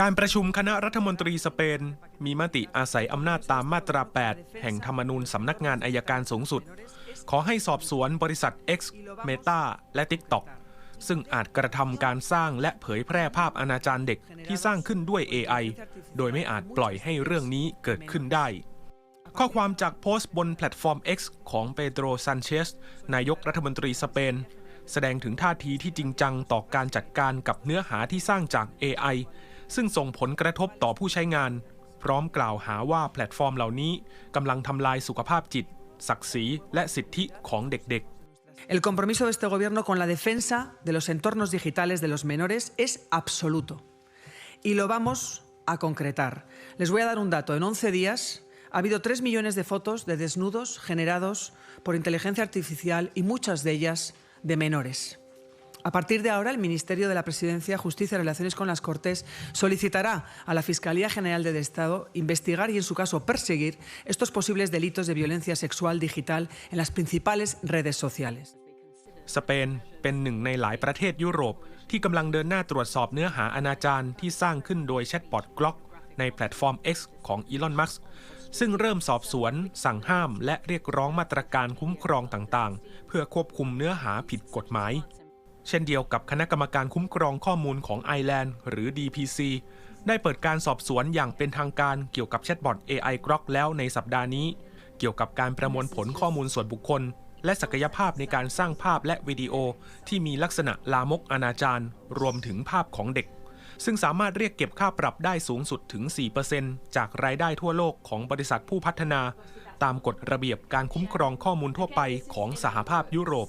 การประชุมคณะรัฐมนตรีสเปน มีมติอาศัยอำนาจตามมาตรา 8 แห่งธรรมนูญสำนักงานอายการสูงสุด ขอให้สอบสวนบริษัท X Meta และ TikTok ซึ่งอาจกระทำการสร้างและเผยแพร่ภาพอนาจารเด็กที่สร้างขึ้นด้วย AI โดยไม่อาจปล่อยให้เรื่องนี้เกิดขึ้นได้ ข้อความจากโพสต์บนแพลตฟอร์ม X ของเปโดรซันเชสนายกรัฐมนตรีสเปน แสดงถึงท่าทีที่จริงจังต่อการจัดการกับเนื้อหาที่สร้างจาก AI ซึ่งส่งผลกระทบต่อผู้ใช้งาน พร้อมกล่าวหาว่าแพลตฟอร์มเหล่านี้กำลังทำลายสุขภาพจิต ศักดิ์ศรีและสิทธิของเด็กๆ El compromiso de este gobierno con la defensa de los entornos digitales de los menores es absoluto. Y lo vamos a concretar. Les voy a dar un dato. En 11 días ha habido 3 millones de fotos de desnudos generados por inteligencia artificial y muchas de ellas de menores. A partir de ahora, el Ministerio de la Presidencia, Justicia y Relaciones con las Cortes solicitará a la Fiscalía General del Estado investigar y, en su caso, perseguir estos posibles delitos de violencia sexual digital en las principales redes sociales. ๆ สเปนเป็นหนึ่งในหลายประเทศยุโรป ที่กำลังเดินหน้าตรวจสอบเนื้อหาอนาจารที่สร้างขึ้นโดยแชทบอทกล็อกในแพลตฟอร์ม X ของอีลอน มัสก์ X ซึ่งเริ่มสอบสวน สั่งห้าม และเรียกร้องมาตรการคุ้มครองต่างๆ เพื่อควบคุมเนื้อหาผิดกฎหมาย เช่นเดียวกับคณะกรรมการคุ้มครองข้อมูลของไอแลนด์หรือ DPC ได้เปิดการสอบสวนอย่างเป็นทางการเกี่ยวกับแชทบอท AI กรอกแล้วในสัปดาห์นี้ เกี่ยวกับการประมวลผลข้อมูลส่วนบุคคล และศักยภาพในการสร้างภาพและวิดีโอที่มีลักษณะลามกอนาจารรวมถึงภาพของเด็ก ซึ่งสามารถเรียกเก็บค่าปรับได้สูงสุดถึง 4%จากรายได้ทั่วโลกของบริษัทผู้พัฒนา ตามกฎระเบียบการคุ้มครองข้อมูลทั่วไปของสหภาพยุโรป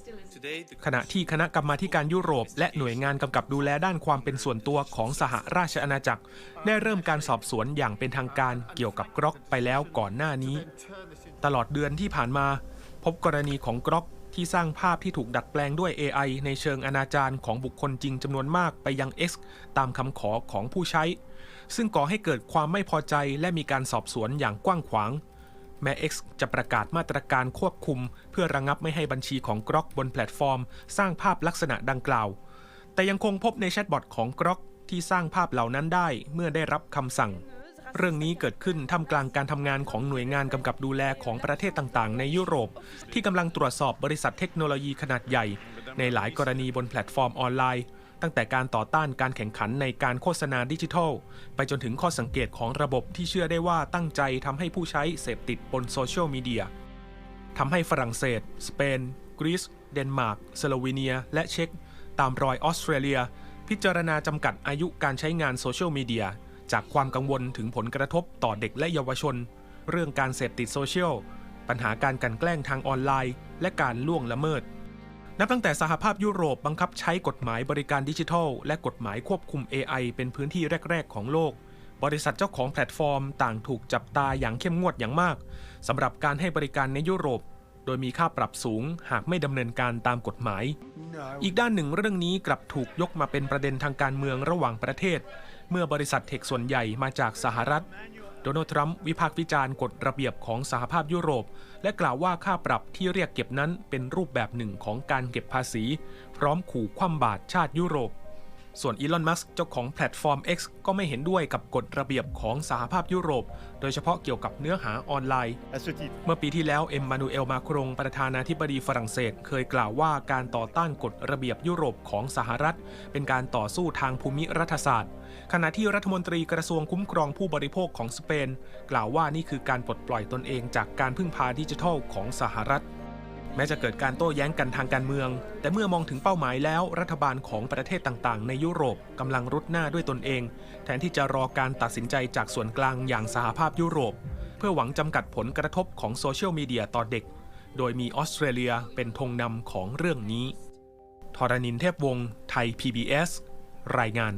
ขณะที่คณะกรรมาการยุโรป และหน่วยงานกำกับดูแลด้านความเป็นส่วนตัวของสหราชอาณาจักร ได้เริ่มการสอบสวนอย่างเป็นทางการเกี่ยวกับกรอกไปแล้วก่อนหน้านี้ ตลอดเดือนที่ผ่านมา พบกรณีของกรอก ที่สร้างภาพที่ถูกดัดแปลงด้วย AI ในเชิงอนาจารของบุคคลจริงจำนวนมากไปยัง X ตามคำขอของผู้ใช้ ซึ่งก่อให้เกิดความไม่พอใจและมีการสอบสวนอย่างกว้างขวาง แม้ X จะประกาศมาตรการควบคุม เพื่อระงับไม่ให้บัญชีของกรอกบนแพลตฟอร์ม สร้างภาพลักษณะดังกล่าว แต่ยังคงพบในแชทบอทของกรอกที่สร้างภาพเหล่านั้นได้เมื่อได้รับคำสั่ง เรื่องนี้เกิดขึ้นท่ามกลางการทำงานของหน่วยงานกำกับดูแลของประเทศต่างๆ ในยุโรป ที่กำลังตรวจสอบบริษัทเทคโนโลยีขนาดใหญ่ ในหลายกรณีบนแพลตฟอร์มออนไลน์ ตั้งแต่การต่อต้านการแข่งขันในการโฆษณาดิจิทัล ไปจนถึงข้อสังเกตของระบบที่เชื่อได้ว่าตั้งใจทำให้ผู้ใช้เสพติดบนโซเชียลมีเดียทำให้ฝรั่งเศส สเปน กรีซ เดนมาร์ก สโลวีเนีย และเช็ก ตามรอยออสเตรเลีย พิจารณาจำกัดอายุการใช้งานโซเชียลมีเดีย จากความกังวลถึงผลกระทบต่อเด็กและเยาวชน เรื่องการเสพติดโซเชียล ปัญหาการกันแกล้งทางออนไลน์ และการล่วงละเมิด นับตั้งแต่สหภาพยุโรปบังคับใช้กฎหมายบริการดิจิทัล และกฎหมายควบคุม AI เป็นพื้นที่แรก ๆ ของโลก บริษัทเจ้าของแพลตฟอร์ม ต่างถูกจับตาอย่างเข้มงวดอย่างมากสำหรับการให้บริการในยุโรป โดยมีค่าปรับสูงหากไม่ดำเนินการตามกฎหมาย อีกด้านหนึ่งเรื่องนี้กลับถูกยกมาเป็นประเด็นทางการเมืองระหว่างประเทศ เมื่อบริษัทเทคส่วนใหญ่มาจากสหรัฐ โดนัลด์ทรัมป์วิพากษ์วิจารณ์กฎระเบียบของสหภาพยุโรป และกล่าวว่าค่าปรับที่เรียกเก็บนั้นเป็นรูปแบบหนึ่งของการเก็บภาษี พร้อมขู่คว่ำบาตรชาติยุโรป ส่วนอีลอน มัสก์เจ้าของแพลตฟอร์ม X ก็ไม่เห็นด้วยกับกฎระเบียบของสหภาพยุโรป โดยเฉพาะเกี่ยวกับเนื้อหาออนไลน์ À ce titre, เมื่อปีที่แล้วเอ็มมานูเอลมาครงประธานาธิบดีฝรั่งเศส เคยกล่าวว่าการต่อต้านกฎระเบียบยุโรปของสหรัฐ เป็นการต่อสู้ทางภูมิรัฐศาสตร์ ขณะที่รัฐมนตรีกระทรวงคุ้มครองผู้บริโภคของสเปน กล่าวว่านี่คือการปลดปล่อยตนเองจากการพึ่งพาดิจิทัลของสหรัฐ แม้จะเกิดการโต้แย้งกันทางการเมือง แต่เมื่อมองถึงเป้าหมายแล้วรัฐบาลของประเทศต่างๆ ในยุโรปกำลังรุดหน้าด้วยตนเอง แทนที่จะรอการตัดสินใจจากส่วนกลางอย่างสหภาพยุโรป เพื่อหวังจำกัดผลกระทบของโซเชียลมีเดียต่อเด็ก โดยมีออสเตรเลียเป็นธงนำของเรื่องนี้ทรณินเทพวงศ์ไทย PBS รายงาน